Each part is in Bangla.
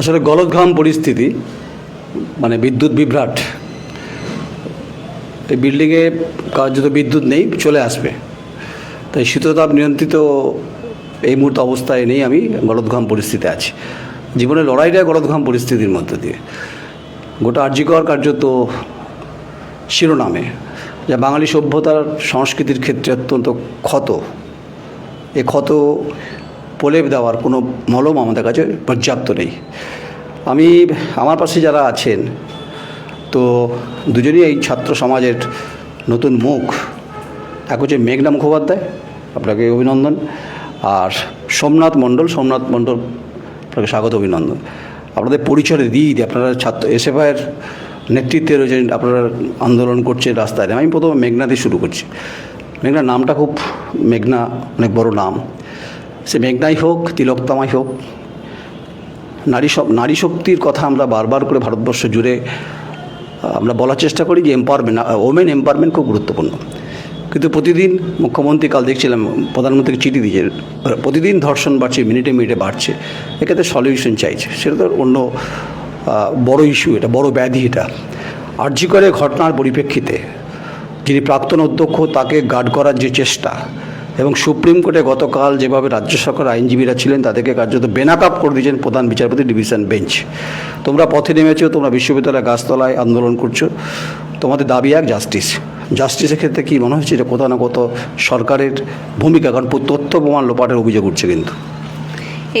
আসলে গলদঘাম পরিস্থিতি মানে বিদ্যুৎ বিভ্রাট, এই বিল্ডিংয়ে কার্যত বিদ্যুৎ নেই, চলে আসবে। তাই শীততাপ নিয়ন্ত্রিত এই মুহূর্তে অবস্থায় নেই আমি গলদঘাম পরিস্থিতিতে আছি। জীবনের লড়াইটা গলদঘাম পরিস্থিতির মধ্যে দিয়ে। গোটা আর্যিকর কার্যত শিরোনামে, যা বাঙালি সভ্যতার সংস্কৃতির ক্ষেত্রে অত্যন্ত ক্ষত। এ ক্ষত প্রলেপ দেওয়ার কোনো মলম আমাদের কাছে পর্যাপ্ত নেই। আমি, আমার পাশে যারা আছেন, তো দুজনেই এই ছাত্র সমাজের নতুন মুখ। এক হচ্ছে মেঘনা মুখোপাধ্যায়, আপনাকে অভিনন্দন। আর সোমনাথ মণ্ডল সোমনাথ মণ্ডল, আপনাকে স্বাগত, অভিনন্দন। আপনাদের পরিচয় দিই আপনারা ছাত্র, এসএফআইয়ের নেতৃত্বে রয়েছেন, আপনারা আন্দোলন করছেন রাস্তায়। আমি প্রথমে মেঘনা দিয়ে শুরু করছি। মেঘনা নামটা খুব, মেঘনা অনেক বড় নাম। সে মেঘনাই হোক তিলকতামাই হোক, নারী নারী শক্তির কথা আমরা বারবার করে ভারতবর্ষ জুড়ে আমরা বলার চেষ্টা করি যে এম্পাওয়ারমেন্ট ওমেন এম্পাওয়ারমেন্ট খুব গুরুত্বপূর্ণ। কিন্তু প্রতিদিন মুখ্যমন্ত্রী কাল দেখছিলাম, প্রধানমন্ত্রীকে চিঠি দিয়েছে, প্রতিদিন ধর্ষণ বাড়ছে, মিনিটে মিনিটে বাড়ছে, এক্ষেত্রে সলিউশন চাইছে। সেটা তো অন্য বড় ইস্যু এটা বড় ব্যাধি এটা। আর্জি করে ঘটনার পরিপ্রেক্ষিতে যিনি প্রাক্তন অধ্যক্ষ, তাকে গার্ড করার যে চেষ্টা এবং সুপ্রিম কোর্টে গতকাল যেভাবে রাজ্য সরকার আইনজীবীরা ছিলেন, তাদেরকে কার্যত বেনাকাপ করে দিয়েছেন প্রধান বিচারপতি ডিভিশন বেঞ্চ। তোমরা পথে নেমেছো, তোমরা বিশ্ববিদ্যালয়ের গাছতলায় আন্দোলন করছ। তোমাদের দাবি এক, জাস্টিস। জাস্টিসের ক্ষেত্রে কী মনে হচ্ছে যে কোথাও না কোথাও সরকারের ভূমিকা, কারণ তথ্য প্রমাণ লোপাটের অভিযোগ উঠছে কিন্তু।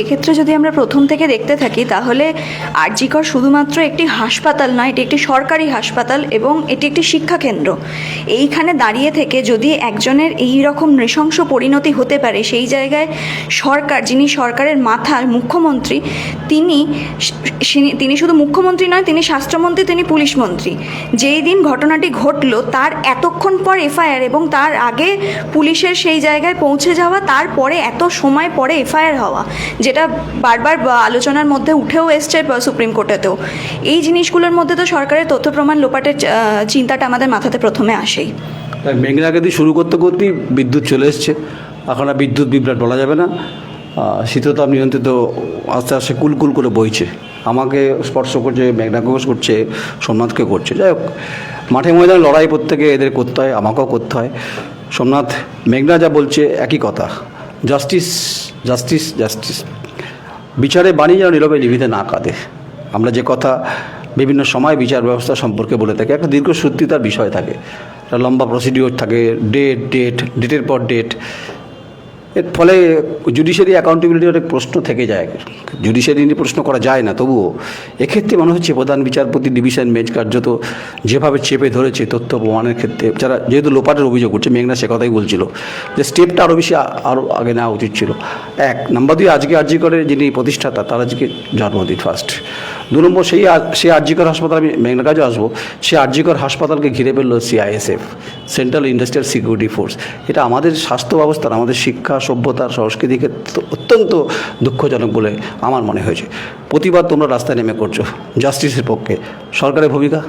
এক্ষেত্রে যদি আমরা প্রথম থেকে দেখতে থাকি, তাহলে আরজিকর শুধুমাত্র একটি হাসপাতাল নয়, এটি একটি সরকারি হাসপাতাল এবং এটি একটি শিক্ষাকেন্দ্র এইখানে দাঁড়িয়ে থেকে যদি একজনের এই রকম নৃশংস পরিণতি হতে পারে, সেই জায়গায় সরকার, যিনি সরকারের মাথা মুখ্যমন্ত্রী, তিনি তিনি শুধু মুখ্যমন্ত্রী নয়, তিনি স্বাস্থ্যমন্ত্রী, তিনি পুলিশ মন্ত্রী। যেই দিন ঘটনাটি ঘটলো, তার এতক্ষণ পর এফআইআর এবং তার আগে পুলিশের সেই জায়গায় পৌঁছে যাওয়া, তারপরে এত সময় পরে এফআইআর হওয়া। যেটা বারবার আলোচনার মধ্যে উঠেও এসছে সুপ্রিম কোর্টেতেও। এই জিনিসগুলোর মধ্যে তো সরকারের তথ্য প্রমাণ লোপাটের চিন্তাটা আমাদের মাথাতে প্রথমে আসেই। দিয়ে শুরু করতে করতেই বিদ্যুৎ চলে এসছে। এখন আর বিদ্যুৎ বিভ্রাট বলা যাবে না। শীততাপ নিয়ন্ত্রিত আস্তে আস্তে কুলকুল করে বইছে। আমাকে স্পর্শ করছে মেঘনাকেও করছে, সোমনাথকে করছে। যাই হোক, মাঠে ময়দানে লড়াই প্রত্যেকে এদের করতে হয়, আমাকেও করতে হয়। সোমনাথ, মেঘনা যা বলছে, একই কথা। Justice justice justice. বিচারে বাণী যেন নীরবে নিভিতে না কাঁদে। আমরা যে কথা বিভিন্ন সময় বিচার ব্যবস্থা সম্পর্কে বলে থাকি, একটা দীর্ঘসূত্রিতার বিষয় থাকে। লম্বা প্রসিডিওর থাকে ডেট ডেট ডেটের পর ডেট এর ফলে জুডিশিয়ারি অ্যাকাউন্টেবিলিটির অনেক প্রশ্ন থেকে যায়। জুডিশিয়ারি নিয়ে প্রশ্ন করা যায় না, তবুও এক্ষেত্রে মনে হচ্ছে প্রধান বিচারপতি ডিভিশন বেঞ্চ কার্যত যেভাবে চেপে ধরেছে তথ্য প্রমাণের ক্ষেত্রে, যারা যেহেতু লোপাটের অভিযোগ করছে, মেঘনা সে কথাই বলছিল, যে স্টেপটা আরও বেশি আরও আগে নেওয়া উচিত ছিল। এক, নাম্বার দুই, আজকে আরজিকরে যিনি প্রতিষ্ঠাতা, তার আজকে জন্মদিন ফার্স্ট দু নম্বর সেই সেই আরজিকর হাসপাতাল আমি মেঘনা কাজে আসব, সেই আরজিকর হাসপাতালকে ঘিরে ফেলল CISF central industrial security force এটা আমাদের স্বাস্থ্য ব্যবস্থার, আমাদের শিক্ষা সভ্যতার সংস্কৃতি ক্ষেত্রে অত্যন্ত দুঃখজনক বলে আমার মনে হয়েছে। প্রতিবাদ তোমরা রাস্তায় নেমে করছ, জাস্টিসের পক্ষে। সরকারের ভূমিকা?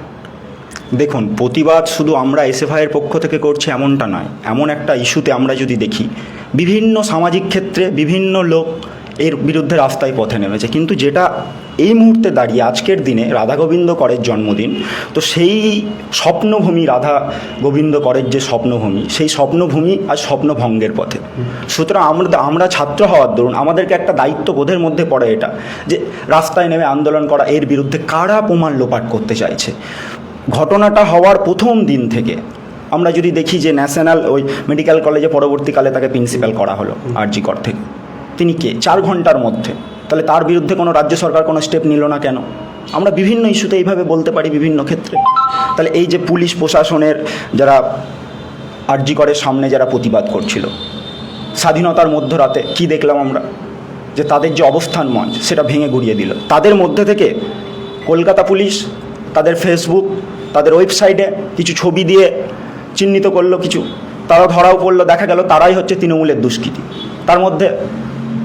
দেখুন, প্রতিবাদ শুধু আমরা এসএফআইয়ের পক্ষ থেকে করছি এমনটা নয়। এমন একটা ইস্যুতে আমরা যদি দেখি, বিভিন্ন সামাজিক ক্ষেত্রে বিভিন্ন লোক এর বিরুদ্ধে রাস্তায় পথে নেমেছে। কিন্তু যেটা এই মুহূর্তে দাঁড়িয়ে আজকের দিনে রাধা গোবিন্দ করের জন্মদিন। তো সেই স্বপ্নভূমি রাধা গোবিন্দ করের যে স্বপ্নভূমি, সেই স্বপ্নভূমি আজ স্বপ্নভঙ্গের পথে। সুতরাং আমরা আমরা ছাত্র হওয়ার দরুন আমাদেরকে একটা দায়িত্ববোধের মধ্যে পড়ে এটা, যে রাস্তায় নেমে আন্দোলন করা, এর বিরুদ্ধে কারা প্রমাণ লোপাট করতে চাইছে? ঘটনাটা হওয়ার প্রথম দিন থেকে আমরা যদি দেখি যে ন্যাশনাল ওই মেডিকেল কলেজে পরবর্তীকালে তাকে প্রিন্সিপাল করা হলো, আরজি কর থেকে। তিনি কে? চার ঘণ্টার মধ্যে। তাহলে তার বিরুদ্ধে কোনো রাজ্য সরকার কোনো স্টেপ নিল না কেন? আমরা বিভিন্ন ইস্যুতে এইভাবে বলতে পারি বিভিন্ন ক্ষেত্রে। তাহলে এই যে পুলিশ প্রশাসনের যারা আরজি করে সামনে যারা প্রতিবাদ করছিল, স্বাধীনতার মধ্যরাতে কি দেখলাম আমরা? যে তাদের যে অবস্থান মঞ্চ, সেটা ভেঙে গুড়িয়ে দিল। তাদের মধ্যে থেকে কলকাতা পুলিশ, তাদের ফেসবুক তাদের ওয়েবসাইটে কিছু ছবি দিয়ে চিহ্নিত করল কিছু। তারা ধরাও পড়ল, দেখা গেল তারাই হচ্ছে তৃণমূলের দুষ্কৃতী। তার মধ্যে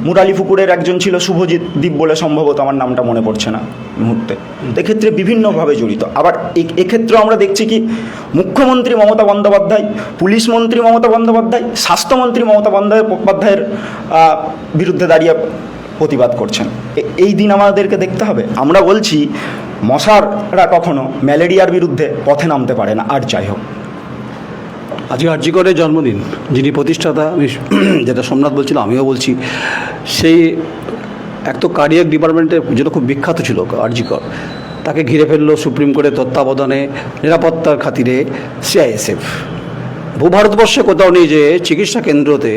মুরালিপুকুরের একজন ছিল শুভজিৎ দ্বীপ বলে সম্ভবত আমার নামটা মনে পড়ছে না মুহূর্তে। এক্ষেত্রে বিভিন্নভাবে জড়িত। আবার এক্ষেত্রেও আমরা দেখছি কি, মুখ্যমন্ত্রী মমতা বন্দ্যোপাধ্যায়, পুলিশ মন্ত্রী মমতা বন্দ্যোপাধ্যায়, স্বাস্থ্যমন্ত্রী মমতা বন্দ্যোপাধ্যায়ের বিরুদ্ধে দাঁড়িয়ে প্রতিবাদ করছেন। এই দিন আমাদেরকে দেখতে হবে। আমরা বলছি, মশাররা কখনো ম্যালেরিয়ার বিরুদ্ধে পথে নামতে পারে না। আর যাই হোক। আজকে আর্যিকরের জন্মদিন, যিনি প্রতিষ্ঠাতা আমি যেটা সোমনাথ বলছিল, আমিও বলছি, সেই এক তো কার্ডিয়াক ডিপার্টমেন্টের জন্য খুব বিখ্যাত ছিল আর্যিকর তাকে ঘিরে ফেলল সুপ্রিম কোর্টের তত্ত্বাবধানে নিরাপত্তার খাতিরে সিআইএসএফ ভূভারতবর্ষে কোথাও নেই যে চিকিৎসা কেন্দ্রতে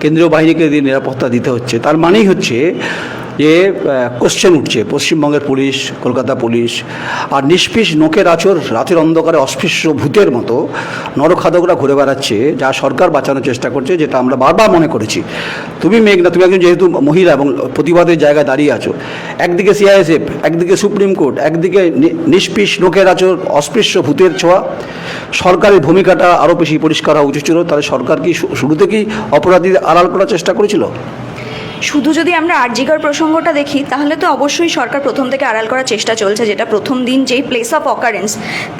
কেন্দ্রীয় বাহিনীকে দিয়ে নিরাপত্তা দিতে হচ্ছে, তার মানেই হচ্ছে যে কোশ্চেন উঠছে। পশ্চিমবঙ্গের পুলিশ, কলকাতা পুলিশ, আর নিষ্পিস নোকের আচর রাতের অন্ধকারে অস্পৃশ্য ভূতের মতো নরখাদকরা ঘুরে বেড়াচ্ছে, যা সরকার বাঁচানোর চেষ্টা করছে, যেটা আমরা বারবার মনে করেছি। তুমি মেঘনা, তুমি একজন যেহেতু মহিলা এবং প্রতিবাদের জায়গায় দাঁড়িয়ে আছো, একদিকে সিআইএসএফ একদিকে সুপ্রিম কোর্ট একদিকে নিষ্পিস নোকের আচর অস্পৃশ্য ভূতের ছোঁয়া। সরকারের ভূমিকাটা আরও বেশি পরিষ্কার হওয়া উচিত ছিল, তাহলে সরকার কি শুরু থেকেই অপরাধীদের আড়াল করার চেষ্টা করেছিল? শুধু যদি আমরা আরজিকর প্রসঙ্গটা দেখি, তাহলে তো অবশ্যই সরকার প্রথম থেকে আড়াল করার চেষ্টা চলছে, যেটা প্রথম দিন যেই প্লেস অফ অকারেন্স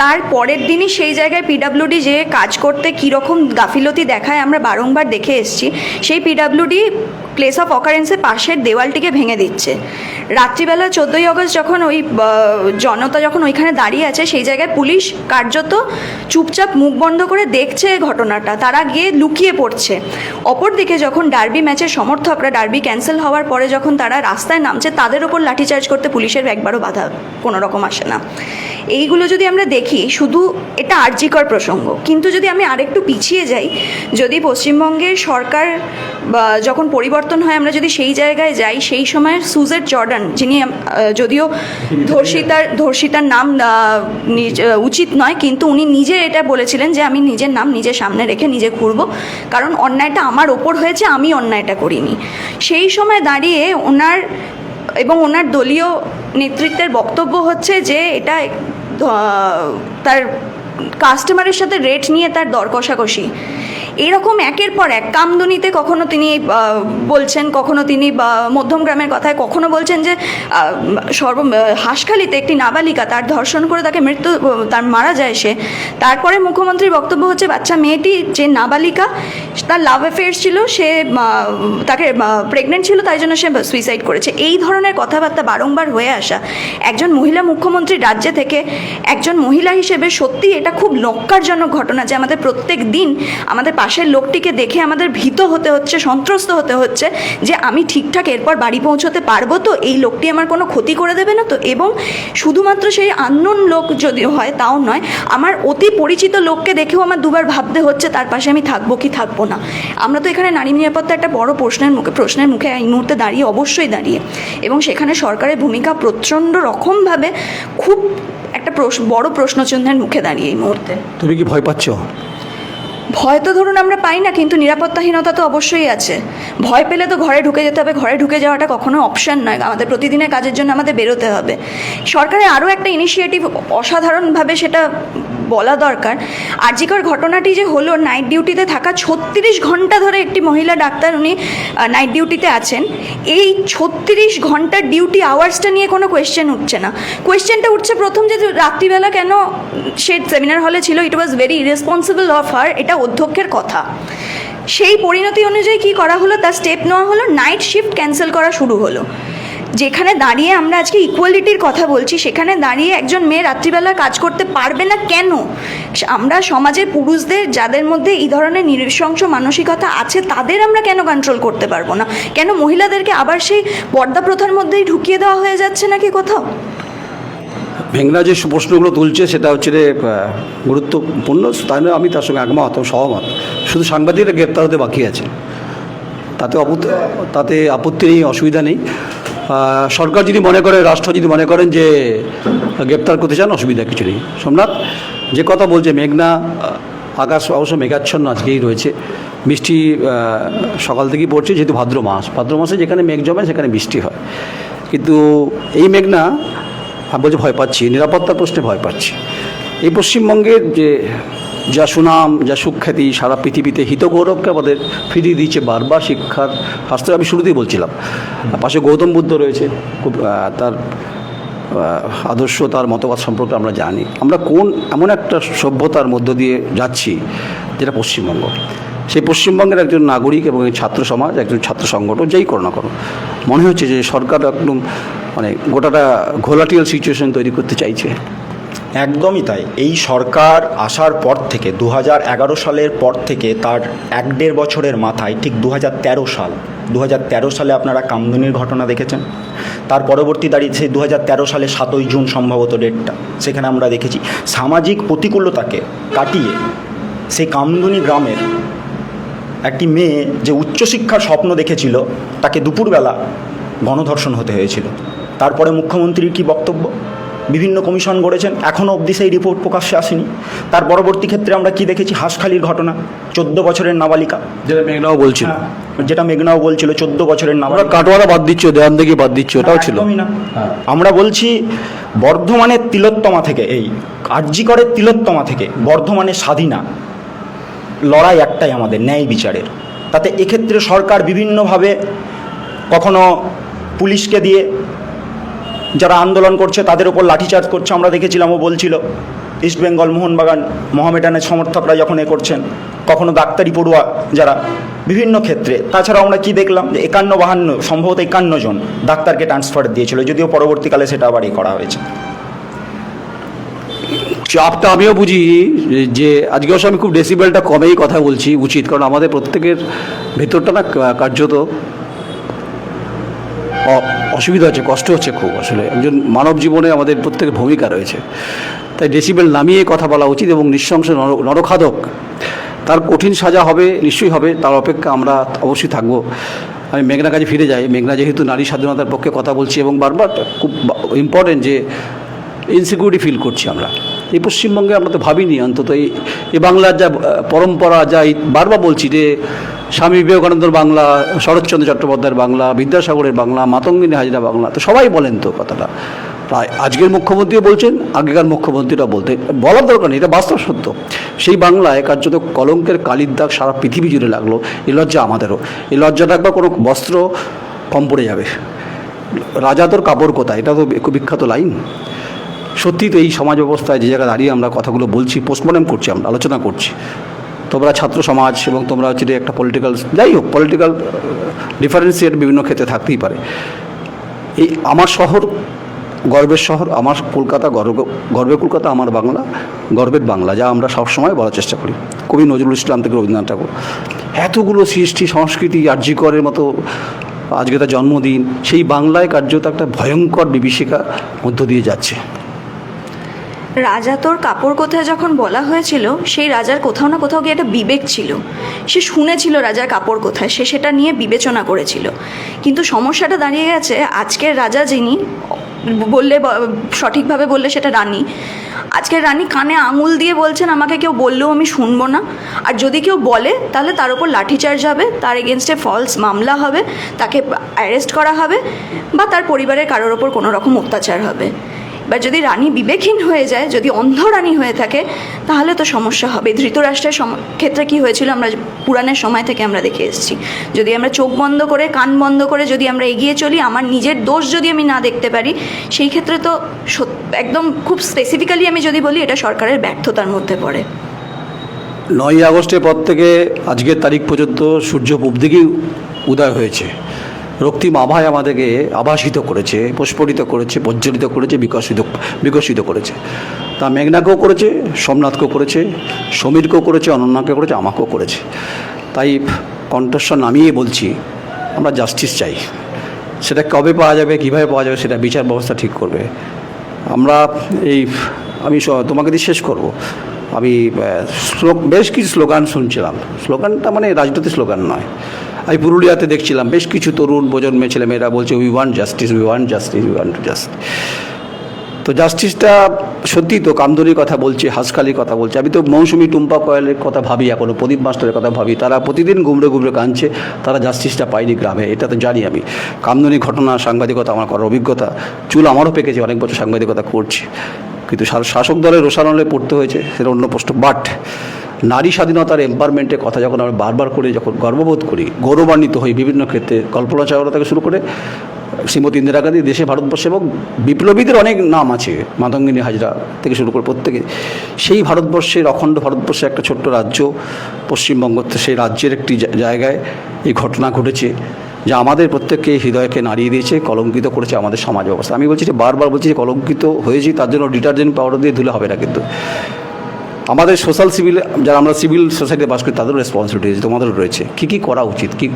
তার পরের দিনই সেই জায়গায় পিডাব্লিউডি যে কাজ করতে কীরকম গাফিলতি দেখায় আমরা বারংবার দেখে এসেছি, সেই পিডাব্লিউডি প্লেস অফ অকারেন্সের পাশের দেওয়ালটিকে ভেঙে দিচ্ছে। রাত্রিবেলা চোদ্দোই অগস্ট যখন ওই জনতা যখন ওইখানে দাঁড়িয়ে আছে, সেই জায়গায় পুলিশ কার্যত চুপচাপ মুখ বন্ধ করে দেখছে ঘটনাটা, তারা গিয়ে লুকিয়ে পড়ছে। অপরদিকে যখন ডার্বি ম্যাচের সমর্থকরা ডার্বি ক্যান্সেল হওয়ার পরে যখন তারা রাস্তায় নামছে, তাদের ওপর লাঠিচার্জ করতে পুলিশের একবারও বাধা কোনো রকম আসে না। এইগুলো যদি আমরা দেখি, শুধু এটা আর্জিকর প্রসঙ্গ। কিন্তু যদি আমি আরেকটু পিছিয়ে যাই, যদি পশ্চিমবঙ্গের সরকার যখন পরিবর্তন হয়, আমরা যদি সেই জায়গায় যাই, সেই সময়ের সুজেট জর্ডান, যিনি যদিও ধর্ষিতার ধর্ষিতার নাম উচিত নয়, কিন্তু উনি নিজে এটা বলেছিলেন যে, আমি নিজের নাম নিজের সামনে রেখে নিজে ঘুরবো। কারণ অন্যায়টা আমার ওপর হয়েছে, আমি অন্যায়টা করিনি। সেই সময় দাঁড়িয়ে ওনার এবং ওনার দলীয় নেতৃত্বের বক্তব্য হচ্ছে যে এটা তার কাস্টমারের সাথে রেট নিয়ে তার দর কষাকষি এরকম একের পর এক কামদুনিতে কখনো তিনি বলছেন, কখনো তিনি মধ্যম গ্রামের কথায় কখনো বলছেন যে সর্ব হাঁসখালিতে একটি নাবালিকা তার ধর্ষণ করে তাকে মৃত্যু, তার মারা যায় সে। তারপরে মুখ্যমন্ত্রীর বক্তব্য হচ্ছে, বাচ্চা মেয়েটি যে নাবালিকা, তার লাভ অ্যাফেয়ার্স ছিল, সে তাকে প্রেগনেন্ট ছিল, তাই জন্য সে সুইসাইড করেছে। এই ধরনের কথাবার্তা বারংবার হয়ে আসা। একজন মহিলা মুখ্যমন্ত্রী রাজ্যে থেকে একজন মহিলা হিসেবে সত্যি এটা খুব লক্কারজনক ঘটনা যে আমাদের প্রত্যেক দিন আমাদের পাশের লোকটিকে দেখে আমাদের ভীত হতে হচ্ছে, সন্ত্রস্ত হতে হচ্ছে যে আমি ঠিকঠাক এরপর বাড়ি পৌঁছতে পারব তো। এই লোকটি আমার কোনো ক্ষতি করে দেবে না তো। এবং শুধুমাত্র সেই আননোন লোক যদি হয় তাও নয়, আমার অতি পরিচিত লোককে দেখেও আমার দুবার ভাবতে হচ্ছে, তার পাশে আমি থাকব কি থাকব না। আমরা তো এখানে নারী নিরাপত্তা একটা বড় প্রশ্নের মুখে প্রশ্নের মুখে এই মুহূর্তে দাঁড়িয়ে অবশ্যই দাঁড়িয়ে। এবং সেখানে সরকারের ভূমিকা প্রচণ্ড রকমভাবে খুব একটা বড় প্রশ্নচিহ্নের মুখে দাঁড়িয়ে এই মুহূর্তে। তুমি কি ভয় পাচ্ছ? ভয় তো ধরুন আমরা পাই না, কিন্তু নিরাপত্তাহীনতা তো অবশ্যই আছে। ভয় পেলে তো ঘরে ঢুকে যেতে হবে, ঘরে ঢুকে যাওয়াটা কখনো অপশান নয়। আমাদের প্রতিদিনের কাজের জন্য আমাদের বেরোতে হবে। সরকারের আরও একটা ইনিশিয়েটিভ অসাধারণভাবে সেটা বলা দরকার। আর্জিকর ঘটনাটি যে হলো নাইট ডিউটিতে থাকা ছত্রিশ ঘণ্টা ধরে একটি মহিলা ডাক্তার উনি নাইট ডিউটিতে আছেন। এই ছত্রিশ ঘণ্টার ডিউটি আওয়ার্সটা নিয়ে কোনো কোয়েশ্চেন উঠছে না। কোয়েশ্চেনটা উঠছে প্রথম যে রাত্রিবেলা কেন সে সেমিনার হলে ছিল it was very irresponsible of her এটা অধ্যক্ষের কথা। সেই পরিণতি অনুযায়ী কি করা হলো, তার স্টেপ নেওয়া হলো নাইট শিফট ক্যান্সেল করা শুরু হলো। যেখানে দাঁড়িয়ে আমরা আজকে ইকুয়ালিটির কথা বলছি, সেখানে দাঁড়িয়ে একজন মেয়ে রাত্রিবেলা কাজ করতে পারবে না কেন? আমরা সমাজের পুরুষদের, যাদের মধ্যে এই ধরনের নৃশংস মানসিকতা আছে, তাদের আমরা কেন কন্ট্রোল করতে পারব না? কেন মহিলাদেরকে আবার সেই পর্দা প্রথার মধ্যেই ঢুকিয়ে দেওয়া হয়ে যাচ্ছে নাকি কোথাও? ভেংরা যে প্রশ্নগুলো তুলছে, সেটা হচ্ছে যে গুরুত্বপূর্ণ, তাই নয়, আমি তার সঙ্গে একমত, সহমত। শুধু সাংবাদিকরা গ্রেপ্তার হতে বাকি আছে। তাতে তাতে আপত্তি নেই, অসুবিধা নেই। সরকার যদি মনে করে, রাষ্ট্র যদি মনে করেন যে গ্রেপ্তার করতে চান, অসুবিধা কিছু নেই। সোমনাথ, যে কথা বলছে মেঘনা আকাশ অবশ্য মেঘাচ্ছন্ন আজকেই রয়েছে। বৃষ্টি সকাল থেকেই পড়ছে, যেহেতু ভাদ্র মাস। ভাদ্র মাসে যেখানে মেঘ জমে, সেখানে বৃষ্টি হয়। কিন্তু এই মেঘনা, আমি বলছি ভয় পাচ্ছি, নিরাপত্তার প্রশ্নে ভয় পাচ্ছি। এই পশ্চিমবঙ্গের যে যা সুনাম, যা সুখ্যাতি, সারা পৃথিবীতে হিতগৌরবকে আমাদের ফিরিয়ে দিচ্ছে বারবার শিক্ষার শাস্ত্রে আমি শুরুতেই বলছিলাম। পাশে গৌতম বুদ্ধ রয়েছে, খুব তার আদর্শ, তার মতবাদ সম্পর্কে আমরা জানি। আমরা কোন, এমন একটা সভ্যতার মধ্য দিয়ে যাচ্ছি যেটা পশ্চিমবঙ্গ? সেই পশ্চিমবঙ্গের একজন নাগরিক এবং ছাত্র সমাজ, একজন ছাত্র সংগঠন, যেই করো না করো মনে হচ্ছে যে সরকার একদম মানে গোটাটা ঘোলাটিয়াল সিচুয়েশন তৈরি করতে চাইছে। একদমই তাই। এই সরকার আসার পর থেকে দু সালের পর থেকে তার এক দেড় বছরের মাথায়, ঠিক দু হাজার তেরো সাল দু হাজার তেরো সালে আপনারা কামদুনির ঘটনা দেখেছেন। তার পরবর্তী দাঁড়িয়ে সেই দু সালে সাতই জুন সম্ভবত ডেটটা, সেখানে আমরা দেখেছি সামাজিক প্রতিকূলতাকে কাটিয়ে সেই কামদুনি গ্রামের একটি মেয়ে যে উচ্চশিক্ষার স্বপ্ন দেখেছিল, তাকে দুপুরবেলা গণধর্ষণ হতে হয়েছিল। তারপরে মুখ্যমন্ত্রীর কি বক্তব্য? বিভিন্ন কমিশন গড়েছেন। এখনও অবধি সেই রিপোর্ট প্রকাশ্যে আসেনি। তার পরবর্তী ক্ষেত্রে আমরা কি দেখেছি? হাঁসখালির ঘটনা চোদ্দ বছরের নাবালিকা। যেটা মেঘনাও বলছিল। যেটা মেঘনাও বলছিল চোদ্দ বছরের আমরা নাবালিকা। কাটোয়ারা বাদ দিচ্ছ দেওয়ান থেকে বাদ দিচ্ছ ওটাও ছিল। একদমই না। আমরা বলছি বর্ধমানের তিলোত্তমা থেকে এই আর্যিকরের তিলোত্তমা থেকে বর্ধমানের স্বাধীনা। লড়াই একটাই আমাদের ন্যায় বিচারের। তাতে এক্ষেত্রে সরকার বিভিন্নভাবে কখনো পুলিশকে দিয়ে যারা আন্দোলন করছে তাদের ওপর লাঠিচার্জ করছে, আমরা দেখেছিলাম, ও বলছিল ইস্টবেঙ্গল মোহনবাগান মোহামেডানের সমর্থকরা যখন এ করছেন, কখনো ডাক্তারি পড়ুয়া যারা, বিভিন্ন ক্ষেত্রে। তাছাড়া আমরা কি দেখলাম যে একান্ন বাহান্ন, সম্ভবত একান্ন জন ডাক্তারকে ট্রান্সফার দিয়েছিল, যদিও পরবর্তীকালে সেটা আবার করা হয়েছে। চাপটা আমিও বুঝি যে আজকে অবশ্য আমি খুব ডেসিবেলটা কমেই কথা বলছি উচিত, কারণ আমাদের প্রত্যেকের ভেতরটা না কার্যত অসুবিধা হচ্ছে, কষ্ট হচ্ছে খুব আসলে। একজন মানব জীবনে আমাদের প্রত্যেকের ভূমিকা রয়েছে। তাই ডেসিবেল নামিয়ে কথা বলা উচিত এবং নৃশংস নর- নরখাদক তার কঠিন সাজা হবে, নিশ্চয়ই হবে, তার অপেক্ষা আমরা অবশ্যই থাকব। আমি মেঘনা কাজে ফিরে যাই। মেঘনা যেহেতু নারী স্বাধীনতার পক্ষে কথা বলছি এবং বারবার খুব ইম্পর্টেন্ট যে ইনসিকিউরিটি ফিল করছি আমরা। এই পশ্চিমবঙ্গে আমরা তো ভাবিনি অন্তত এই বাংলার যা পরম্পরা, যা বারবার বলছি যে স্বামী বিবেকানন্দর বাংলা, শরৎচন্দ্র চট্টোপাধ্যায়ের বাংলা, বিদ্যাসাগরের বাংলা, মাতঙ্গিনী হাজরা বাংলা, তো সবাই বলেন তো কথাটা। প্রায় আজকের মুখ্যমন্ত্রীও বলছেন, আগেকার মুখ্যমন্ত্রীরা বলতে বলার দরকার নেই, এটা বাস্তব সত্য। সেই বাংলায় কার্যত কলঙ্কের কালির দাগ সারা পৃথিবী জুড়ে লাগল এই লজ্জা আমাদেরও। এই লজ্জাটা একবার কোনো বস্ত্র কম পড়ে যাবে। রাজা তোর কাপড় কোথায়? এটা তো বিখ্যাত লাইন সত্যি তো এই সমাজ ব্যবস্থায় যে জায়গায় দাঁড়িয়ে আমরা কথাগুলো বলছি পোস্টমর্টম করছি আমরা, আলোচনা করছি। তোমরা ছাত্র সমাজ এবং তোমরা হচ্ছে একটা পলিটিক্যাল যাই হোক পলিটিক্যাল ডিফারেন্সিয়েট বিভিন্ন ক্ষেত্রে থাকতেই পারে। এই আমার শহর গর্বের শহর, আমার কলকাতা গর্ব গর্বের কলকাতা, আমার বাংলা, গর্বের বাংলা, যা আমরা সবসময় বলার চেষ্টা করি। কবি নজরুল ইসলাম থেকে রবীন্দ্রনাথ ঠাকুর। এতগুলো সৃষ্টি, সংস্কৃতি, আর্যিকরের মতো, আজকে তার জন্মদিন, সেই বাংলায় কার্যত একটা ভয়ঙ্কর বিভীষিকা মধ্য দিয়ে যাচ্ছে। রাজা তোর কাপড় কোথায় যখন বলা হয়েছিল, সেই রাজার কোথাও না কোথাও গিয়ে একটা বিবেক ছিল। সে শুনেছিল রাজার কাপড় কোথায়, সে সেটা নিয়ে বিবেচনা করেছিল। কিন্তু সমস্যাটা দাঁড়িয়ে গেছে, আজকের রাজা যিনি, বললে সঠিকভাবে বললে সেটা রানী। আজকের রানী কানে আঙুল দিয়ে বলছেন, আমাকে কেউ বললেও আমি শুনব না। আর যদি কেউ বলে, তাহলে তার উপর লাঠিচার্জ হবে, তার এগেনস্টে ফলস মামলা হবে, তাকে অ্যারেস্ট করা হবে, বা তার পরিবারের কারোর ওপর কোনো রকম অত্যাচার হবে। এবার যদি রানী বিবেকহীন হয়ে যায়, যদি অন্ধ রানী হয়ে থাকে, তাহলে তো সমস্যা হবে। ধৃতরাষ্ট্রের ক্ষেত্রে কি হয়েছিল আমরা পুরাণের সময় থেকে আমরা দেখে এসেছি। যদি আমরা চোখ বন্ধ করে, কান বন্ধ করে যদি আমরা এগিয়ে চলি, আমার নিজের দোষ যদি আমি না দেখতে পারি, সেই ক্ষেত্রে তো একদম খুব স্পেসিফিক্যালি আমি যদি বলি, এটা সরকারের ব্যর্থতার মধ্যে পড়ে। নয়ই আগস্টের পর থেকে আজকের তারিখ পর্যন্ত সূর্য পূব দিকেই উদয় হয়েছে। রক্তিম আভায় আমাদেরকে আভাসিত করেছে প্রস্ফুটিত করেছে প্রজ্জ্বলিত করেছে বিকশিত বিকশিত করেছে। তা মেঘনাকেও করেছে সোমনাথকেও করেছে সমীরকেও করেছে অনন্যাকে করেছে আমাকেও করেছে। তাই কণ্ঠস্বর নামিয়ে বলছি আমরা জাস্টিস চাই। সেটা কবে পাওয়া যাবে কীভাবে পাওয়া যাবে সেটা বিচার ব্যবস্থা ঠিক করবে। আমরা এই আমি তোমাকে দিয়ে শেষ করব। আমি আহ, শ্লো- বেশ কিছু স্লোগান শুনছিলাম। স্লোগানটা মানে রাজনৈতিক স্লোগান নয়। আমি পুরুলিয়াতে দেখছিলাম, বেশ কিছু তরুণ প্রজন্মের ছেলেমেয়েরা বলছে we want justice we want justice we want justice তো জাস্টিসটা সত্যি তো কামদুনির কথা বলছে, হাসখালির কথা বলছে। আমি তো মৌসুমি টুম্পা কয়েলের কথা ভাবি এখনও প্রদীপ মাস্টারের কথা ভাবি। তারা প্রতিদিন গুমড়ে গুমড়ে কাঁদছে, তারা জাস্টিসটা পায়নি গ্রামে, এটা তো জানি আমি। কামদুনি ঘটনা, সাংবাদিকতা, আমার করার অভিজ্ঞতা, চুল আমারও পেকেছে, অনেক বছর সাংবাদিকতা করছি। কিন্তু শাসক দলের রোষানলে পড়তে হয়েছে, সেটা অন্য প্রশ্ন বাট নারী স্বাধীনতার এম্পাওয়ারমেন্টের কথা যখন আমরা বারবার করে যখন গর্ববোধ করি, গৌরবান্বিত হই বিভিন্ন ক্ষেত্রে কল্পনা চাওলা থেকে শুরু করে, শ্রীমতী ইন্দিরা গান্ধী, দেশে ভারতবর্ষে এবং বিপ্লবীদের অনেক নাম আছে মাতঙ্গিনী হাজরা থেকে শুরু করে প্রত্যেকে। সেই ভারতবর্ষের অখণ্ড ভারতবর্ষে একটা ছোট্ট রাজ্য, পশ্চিমবঙ্গ সেই রাজ্যের একটি জায়গায় এই ঘটনা ঘটেছে, যা আমাদের প্রত্যেককে হৃদয়কে নাড়িয়ে দিয়েছে, কলঙ্কিত করেছে আমাদের সমাজ ব্যবস্থা আমি বলছি যে বারবার বলছি যে কলঙ্কিত হয়েছি, তার জন্য ডিটারজেন্ট পাউডার দিয়ে ধুলে হবে না কিন্তু। আমাদের সোশ্যাল সিভিল, যারা আমরা সিভিল সোসাইটিতে বাস করি, তাদেরও রেসপন্সিবিলিটি আছে তোমাদেরও রয়েছে। কী কী করা উচিত? কি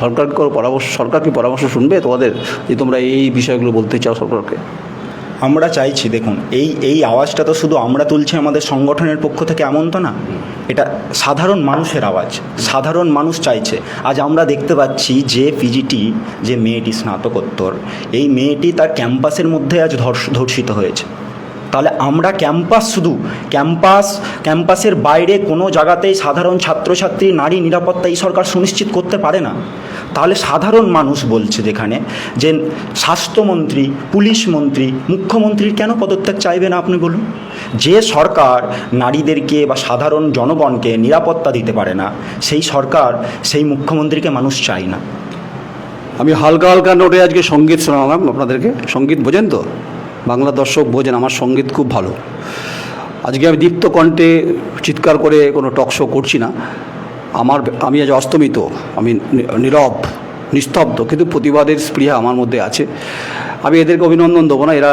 সরকারকে পরামর্শ, সরকার কি পরামর্শ শুনবে তোমাদের, যে তোমরা এই বিষয়গুলো বলতে চাও সরকারকে? আমরা চাইছি, দেখুন, এই এই আওয়াজটা তো শুধু আমরা তুলছি আমাদের সংগঠনের পক্ষ থেকে এমন তো না। এটা সাধারণ মানুষের আওয়াজ, সাধারণ মানুষ চাইছে। আজ আমরা দেখতে পাচ্ছি যে পিজিটি, যে মেয়েটি স্নাতকোত্তর, এই মেয়েটি তার ক্যাম্পাসের মধ্যে আজ ধর্ষ, ধর্ষিত হয়েছে। তাহলে আমরা ক্যাম্পাস শুধু ক্যাম্পাস, ক্যাম্পাসের বাইরে কোনো জায়গাতেই সাধারণ ছাত্রছাত্রী, নারী নিরাপত্তা এই সরকার সুনিশ্চিত করতে পারে না। তাহলে সাধারণ মানুষ বলছে যেখানে যে স্বাস্থ্যমন্ত্রী, পুলিশ মন্ত্রী মুখ্যমন্ত্রীর কেন পদত্যাগ চাইবে না আপনি বলুন? যে সরকার নারীদেরকে বা সাধারণ জনগণকে নিরাপত্তা দিতে পারে না, সেই সরকার সেই মুখ্যমন্ত্রীকে মানুষ চায় না। আমি হালকা হালকা নোটে আজকে সংগীত শোনালাম আপনাদেরকে। সংগীত বোঝেন তো? বাংলা দর্শক বোঝেন, আমার সংগীত খুব ভালো। আজকে আমি দীপ্ত কণ্ঠে চিৎকার করে কোনো টক শো করছি না। আমার, আমি আজ অস্তমিত, আমি নীরব, নিস্তব্ধ, কিন্তু প্রতিবাদের স্পৃহা আমার মধ্যে আছে। আমি এদেরকে অভিনন্দন দেবো না, এরা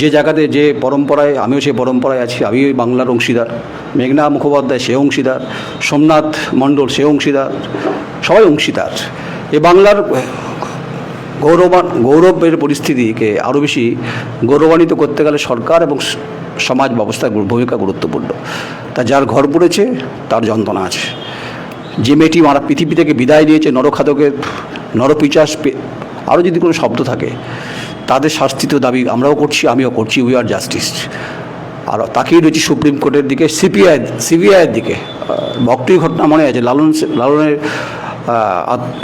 যে জায়গাতে, যে পরম্পরায়, আমিও সেই পরম্পরায় আছি আমি ওই বাংলার অংশীদার। মেঘনা মুখোপাধ্যায় সে অংশীদার, সোমনাথ মণ্ডল সে অংশীদার, সবাই অংশীদার। এ বাংলার গৌরবান, গৌরবের পরিস্থিতিকে আরও বেশি গৌরবান্বিত করতে গেলে সরকার এবং সমাজ ব্যবস্থার ভূমিকা গুরুত্বপূর্ণ। তা যার ঘর পড়েছে, তার যন্ত্রণা আছে। যে মেয়েটি মারা, পৃথিবী থেকে বিদায় নিয়েছে নরখাদকের নরপিচাস আরও যদি কোনো শব্দ থাকে, তাদের শাস্তি তো দাবি আমরাও করছি, আমিও করছি উই আর জাস্টিস আর তাকেই রয়েছে সুপ্রিম কোর্টের দিকে, সিপিআই, সিবিআইয়ের দিকে। ভক্তির ঘটনা মনে আছে, লালন লালনের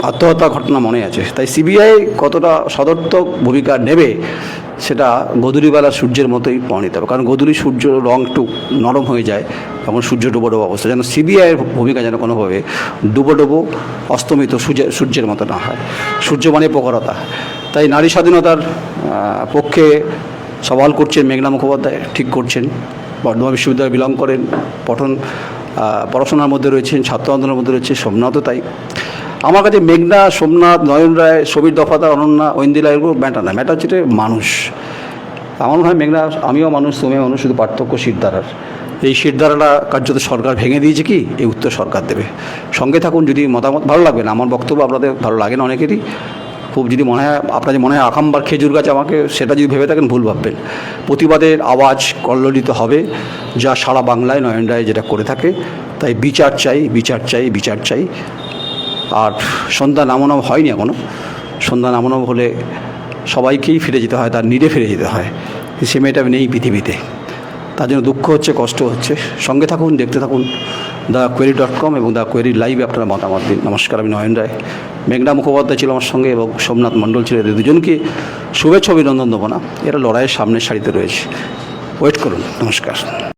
আত্মহত্যা ঘটনা মনে আছে। তাই সিবিআই কতটা সদর্থক ভূমিকা নেবে সেটা গধূলিবেলা সূর্যের মতোই প্রমাণিত হবে। কারণ গধূলি সূর্য রং একটু নরম হয়ে যায়, তখন সূর্য ডুবো ডুবো অবস্থা। যেন সিবিআইয়ের ভূমিকা যেন কোনোভাবে ডুবো ডুবো অস্তমিত সূর্যের সূর্যের মতো না হয়। সূর্য মানে প্রখরতা। তাই নারী স্বাধীনতার পক্ষে সওয়াল করছেন মেঘনা মুখোপাধ্যায়, ঠিক করছেন। বর্ধমান বিশ্ববিদ্যালয়ে বিলং করেন, পঠন পড়াশোনার মধ্যে রয়েছেন, ছাত্র আন্দোলনের মধ্যে রয়েছে, সোমনাথও তাই। আমার কাছে মেঘনা, সোমনাথ, নয়ন রায়, সবির দফাদার, অনন্যা ঐন্দিলা এগুলো ম্যাটার না। ম্যাটার হচ্ছে মানুষ। আমার মনে হয় মেঘনা, আমিও মানুষ, তুমিও মানুষ, শুধু পার্থক্য শিরদারার। এই শিরদারাটা কার্যত সরকার ভেঙে দিয়েছে কি? এই উত্তর সরকার দেবে। সঙ্গে থাকুন, যদি মতামত ভালো লাগবে না, আমার বক্তব্য আপনাদের ভালো লাগে না অনেকেরই, খুব যদি মনে হয়, আপনার যে মনে হয় আকাম্বার খেজুর গাছ আমাকে, সেটা যদি ভেবে থাকেন, ভুল ভাববেন। প্রতিবাদের আওয়াজ কল্লোলিত হবে, যা সারা বাংলায় নয়ন রায় যেটা করে থাকে। তাই বিচার চাই বিচার চাই বিচার চাই। আর সন্ধ্যা নামানো হয়নি এখনও সন্ধ্যা নামানো হলে সবাইকেই ফিরে যেতে হয়, তার নিরে ফিরে যেতে হয়। সে মেয়েটা নেই পৃথিবীতে। তার জন্য দুঃখ হচ্ছে, কষ্ট হচ্ছে। সঙ্গে থাকুন, দেখতে থাকুন। দ্য কোয়েরি ডট কম এবং দ্য কোয়েরি লাইভে আপনারা মতামত দিন। নমস্কার, আমি নয়ন রায়। মেঘনা মুখোপাধ্যায় ছিল আমার সঙ্গে এবং সোমনাথ মণ্ডল ছিল। এদের দুজনকে শুভেচ্ছা, অভিনন্দন দেবো না। এরা লড়াইয়ের সামনের সারিতে রয়েছে। ওয়েট করুন। নমস্কার।